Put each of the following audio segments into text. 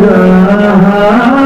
جاها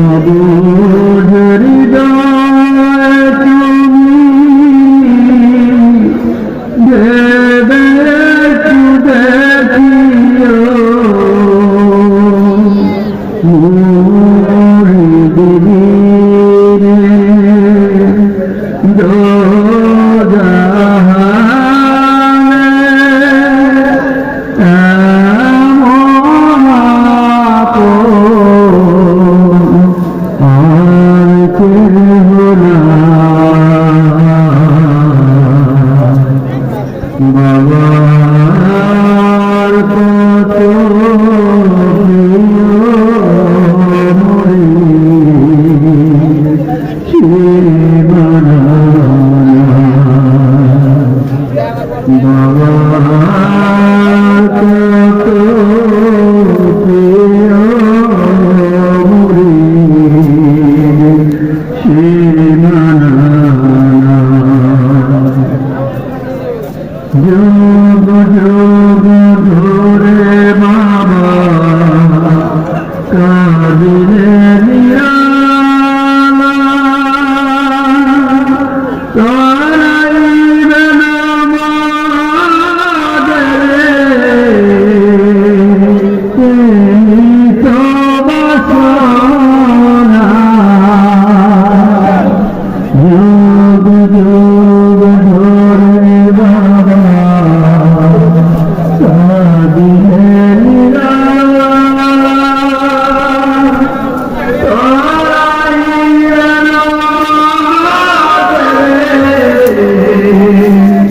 কবুল হৃদয় তুমি দেবে দেখিও মুরি দিবি রে তুমি